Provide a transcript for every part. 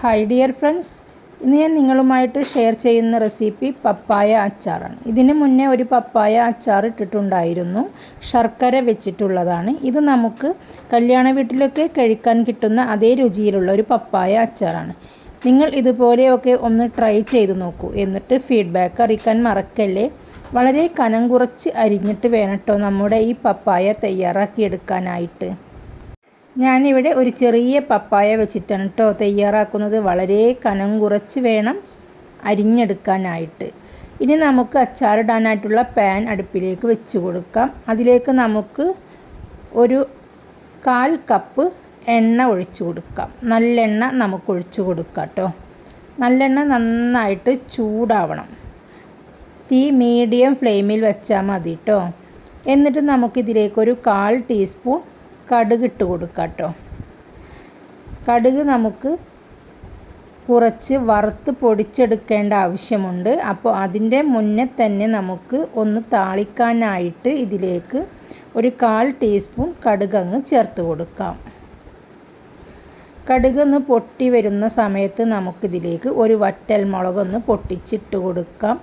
Hi dear friends ഇന്ന് ഞാൻ നിങ്ങളുമായിട്ട് ഷെയർ ചെയ്യുന്ന റെസിപ്പി പപ്പായ അച്ചാറാണ്. ഇതിന് മുന്നേ ഒരു പപ്പായ അച്ചാർ ഇട്ടിട്ടുണ്ടായിരുന്നു. ശർക്കര വെച്ചിട്ടുള്ളതാണ്. ഇത് നമുക്ക് കല്യാണ വീട്ടിലൊക്കെ കഴിക്കാൻ കിട്ടുന്ന അതേ രുചിയിലുള്ള ഒരു പപ്പായ അച്ചാറാണ്. നിങ്ങൾ ഇതുപോലെയൊക്കെ ഒന്ന് ട്രൈ ചെയ്ത് നോക്കൂ. എന്നിട്ട് ഫീഡ്ബാക്ക് അറിയിക്കാൻ മറക്കല്ലേ? വളരെ കനം കുറച്ച് അരിഞ്ഞിട്ട് വേണം കേട്ടോ നമ്മുടെ ഈ പപ്പായ തയ്യാറാക്കിയെടുക്കാനായിട്ട്. ഞാനിവിടെ ഒരു ചെറിയ പപ്പായ വെച്ചിട്ടാണ് കേട്ടോ തയ്യാറാക്കുന്നത്. വളരെ കനം കുറച്ച് വേണം അരിഞ്ഞെടുക്കാനായിട്ട്. ഇനി നമുക്ക് അച്ചാറിടാനായിട്ടുള്ള പാൻ അടുപ്പിലേക്ക് വെച്ച് കൊടുക്കാം. അതിലേക്ക് നമുക്ക് ഒരു കാൽ കപ്പ് എണ്ണ ഒഴിച്ചു കൊടുക്കാം. നല്ലെണ്ണ നമുക്ക് ഒഴിച്ചു കൊടുക്കാം കേട്ടോ. നല്ലെണ്ണ നന്നായിട്ട് ചൂടാവണം. തീ മീഡിയം ഫ്ലെയിമിൽ വെച്ചാൽ മതി കേട്ടോ. എന്നിട്ട് നമുക്കിതിലേക്കൊരു കാൽ ടീസ്പൂൺ കടുക് ഇട്ട് കൊടുക്കാം കേട്ടോ കടുക് നമുക്ക് കുറച്ച് വറുത്ത് പൊടിച്ചെടുക്കേണ്ട ആവശ്യമുണ്ട്. അപ്പോൾ അതിന്റെ മുന്നേ തന്നെ നമുക്ക് ഒന്ന് താളിക്കാനായിട്ട് ഇതിലേക്ക് ഒരു കാൽ ടീസ്പൂൺ കടുക് അങ്ങ് ചേർത്ത് കൊടുക്കാം. കടുക് ഒന്ന് പൊട്ടി വരുന്ന സമയത്ത് നമുക്കിതിലേക്ക് ഒരു വറ്റൽ മുളകൊന്ന് പൊട്ടിച്ചിട്ട് കൊടുക്കാം.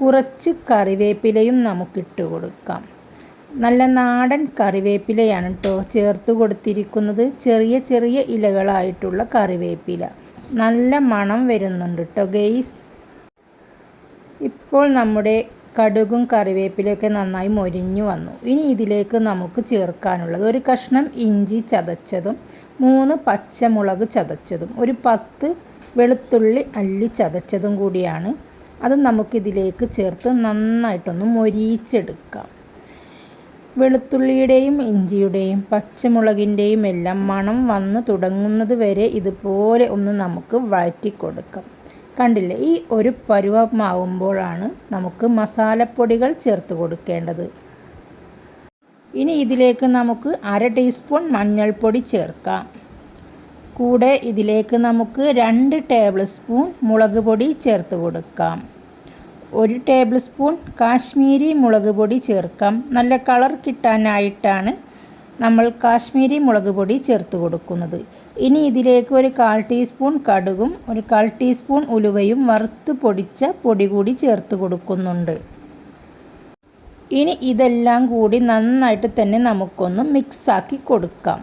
കുറച്ച് കറിവേപ്പിലയും നമുക്കിട്ട് കൊടുക്കാം. നല്ല നാടൻ കറിവേപ്പിലയാണ് കേട്ടോ ചേർത്ത് കൊടുത്തിരിക്കുന്നത്. ചെറിയ ചെറിയ ഇലകളായിട്ടുള്ള കറിവേപ്പില. നല്ല മണം വരുന്നുണ്ട് കേട്ടോ ഗെയ്സ്. ഇപ്പോൾ നമ്മുടെ കടുകും കറിവേപ്പിലയൊക്കെ നന്നായി മൊരിഞ്ഞു വന്നു. ഇനി ഇതിലേക്ക് നമുക്ക് ചേർക്കാനുള്ളത് ഒരു കഷ്ണം ഇഞ്ചി ചതച്ചതും മൂന്ന് പച്ചമുളക് ചതച്ചതും ഒരു പത്ത് വെളുത്തുള്ളി അല്ലി ചതച്ചതും കൂടിയാണ്. അത് നമുക്കിതിലേക്ക് ചേർത്ത് നന്നായിട്ടൊന്ന് മൊരിയിച്ചെടുക്കാം. വെളുത്തുള്ളിയുടെയും ഇഞ്ചിയുടെയും പച്ചമുളകിന്റെയും എല്ലാം മണം വന്ന് തുടങ്ങുന്നത് വരെ ഇതുപോലെ ഒന്ന് നമുക്ക് വഴറ്റി കൊടുക്കാം കണ്ടില്ലേ? ഈ ഒരു പരുവമാവുമ്പോഴാണ് നമുക്ക് മസാലപ്പൊടികൾ ചേർത്ത് കൊടുക്കേണ്ടത്. ഇനി ഇതിലേക്ക് നമുക്ക് അര ടീസ്പൂൺ മഞ്ഞൾപ്പൊടി ചേർക്കാം. കൂടെ ഇതിലേക്ക് നമുക്ക് രണ്ട് ടേബിൾ സ്പൂൺ മുളക് പൊടി ചേർത്ത് കൊടുക്കാം. ഒരു ടേബിൾ സ്പൂൺ കാശ്മീരി മുളക് പൊടി ചേർക്കാം. നല്ല കളർ കിട്ടാനായിട്ടാണ് നമ്മൾ കാശ്മീരി മുളക് പൊടി ചേർത്ത് കൊടുക്കുന്നത്. ഇനി ഇതിലേക്ക് ഒരു കാൽ ടീസ്പൂൺ കടുകും ഒരു കാൽ ടീസ്പൂൺ ഉലുവയും വറുത്ത് പൊടിച്ച പൊടി കൂടി ചേർത്ത് കൊടുക്കുന്നുണ്ട്. ഇനി ഇതെല്ലാം കൂടി നന്നായിട്ട് തന്നെ നമുക്കൊന്ന് മിക്സാക്കി കൊടുക്കാം.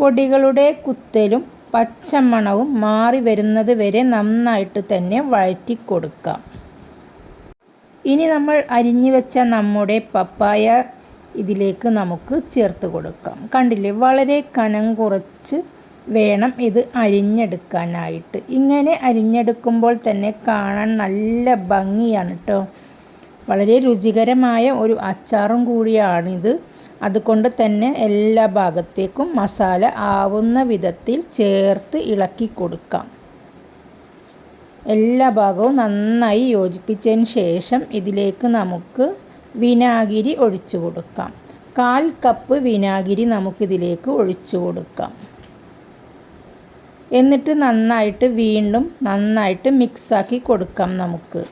പൊടികളുടെ കുത്തലും പച്ചമണവും മാറി വരുന്നത് വരെ നന്നായിട്ട് തന്നെ വഴറ്റി കൊടുക്കാം. ഇനി നമ്മൾ അരിഞ്ഞു വെച്ച നമ്മുടെ പപ്പായ ഇതിലേക്ക് നമുക്ക് ചേർത്ത് കൊടുക്കാം. കണ്ടില്ലേ? വളരെ കനം കുറച്ച് വേണം ഇത് അരിഞ്ഞെടുക്കാനായിട്ട്. ഇങ്ങനെ അരിഞ്ഞെടുക്കുമ്പോൾ തന്നെ കാണാൻ നല്ല ഭംഗിയാണ് കേട്ടോ വളരെ രുചികരമായ ഒരു അച്ചാറും കൂടിയാണിത്. അതുകൊണ്ട് തന്നെ എല്ലാ ഭാഗത്തേക്കും മസാല ആവുന്ന വിധത്തിൽ ചേർത്ത് ഇളക്കി കൊടുക്കാം. എല്ലാ ഭാഗവും നന്നായി യോജിപ്പിച്ചതിന് ശേഷം ഇതിലേക്ക് നമുക്ക് വിനാഗിരി ഒഴിച്ചു കൊടുക്കാം. കാൽ കപ്പ് വിനാഗിരി നമുക്കിതിലേക്ക് ഒഴിച്ചു കൊടുക്കാം. എന്നിട്ട് നന്നായിട്ട് വീണ്ടും നന്നായിട്ട് മിക്സാക്കി കൊടുക്കാം നമുക്ക്.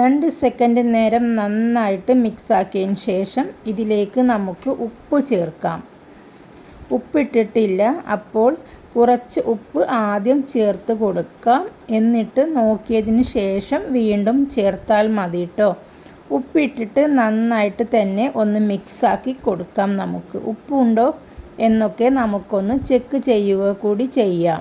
രണ്ട് സെക്കൻഡ് നേരം നന്നായിട്ട് മിക്സാക്കിയതിന് ശേഷം ഇതിലേക്ക് നമുക്ക് ഉപ്പ് ചേർക്കാം. ഉപ്പിട്ടിട്ടില്ല. അപ്പോൾ കുറച്ച് ഉപ്പ് ആദ്യം ചേർത്ത് കൊടുക്കാം. എന്നിട്ട് നോക്കിയതിന് ശേഷം വീണ്ടും ചേർത്താൽ മതി കേട്ടോ ഉപ്പിട്ടിട്ട് നന്നായിട്ട് തന്നെ ഒന്ന് മിക്സാക്കി കൊടുക്കാം നമുക്ക്. ഉപ്പുണ്ടോ എന്നൊക്കെ നമുക്കൊന്ന് ചെക്ക് ചെയ്യുക കൂടി ചെയ്യാം.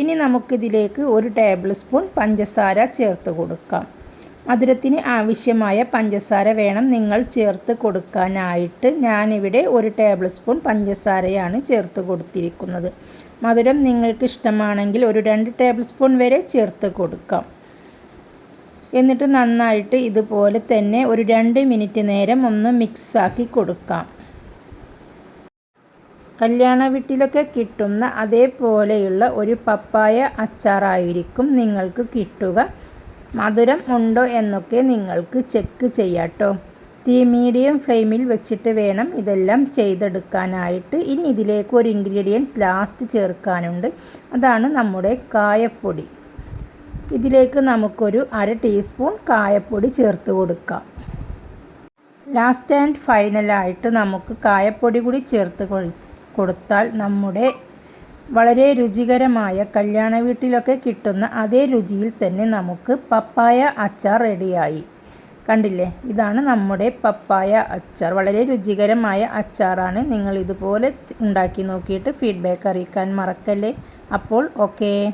ഇനി നമുക്കിതിലേക്ക് ഒരു ടേബിൾ സ്പൂൺ പഞ്ചസാര ചേർത്ത് കൊടുക്കാം. മധുരത്തിന് ആവശ്യമായ പഞ്ചസാര വേണം നിങ്ങൾ ചേർത്ത് കൊടുക്കാനായിട്ട്. ഞാനിവിടെ ഒരു ടേബിൾ സ്പൂൺ പഞ്ചസാരയാണ് ചേർത്ത് കൊടുത്തിരിക്കുന്നത്. മധുരം നിങ്ങൾക്ക് ഇഷ്ടമാണെങ്കിൽ ഒരു രണ്ട് ടേബിൾ സ്പൂൺ വരെ ചേർത്ത് കൊടുക്കാം. എന്നിട്ട് നന്നായിട്ട് ഇതുപോലെ തന്നെ ഒരു രണ്ട് മിനിറ്റ് നേരം ഒന്ന് മിക്സാക്കി കൊടുക്കാം. കല്യാണ വീട്ടിലൊക്കെ കിട്ടുന്ന അതേപോലെയുള്ള ഒരു പപ്പായ അച്ചാറായിരിക്കും നിങ്ങൾക്ക് കിട്ടുക. മധുരം ഉണ്ടോ എന്നൊക്കെ നിങ്ങൾക്ക് ചെക്ക് ചെയ്യാട്ടോ. തീ മീഡിയം ഫ്ലെയിമിൽ വെച്ചിട്ട് വേണം ഇതെല്ലാം ചെയ്തെടുക്കാനായിട്ട്. ഇനി ഇതിലേക്ക് ഒരു ഇൻഗ്രീഡിയൻസ് ലാസ്റ്റ് ചേർക്കാനുണ്ട്. അതാണ് നമ്മുടെ കായപ്പൊടി. ഇതിലേക്ക് നമുക്കൊരു അര ടീസ്പൂൺ കായപ്പൊടി ചേർത്ത് കൊടുക്കാം. ലാസ്റ്റ് ആൻഡ് ഫൈനലായിട്ട് നമുക്ക് കായപ്പൊടി കൂടി ചേർത്ത് കൊടുത്താൽ നമ്മുടെ വളരെ രുചികരമായ കല്യാണ വീട്ടിലൊക്കെ കിട്ടുന്ന അതേ രുചിയിൽ തന്നെ നമുക്ക് പപ്പായ അച്ചാർ റെഡിയായി. കണ്ടില്ലേ? ഇതാണ് നമ്മുടെ പപ്പായ അച്ചാർ. വളരെ രുചികരമായ അച്ചാറാണ്. നിങ്ങൾ ഇതുപോലെ ഉണ്ടാക്കി നോക്കിയിട്ട് ഫീഡ്ബാക്ക് അറിയിക്കാൻ മറക്കല്ലേ? അപ്പോൾ ഓക്കേ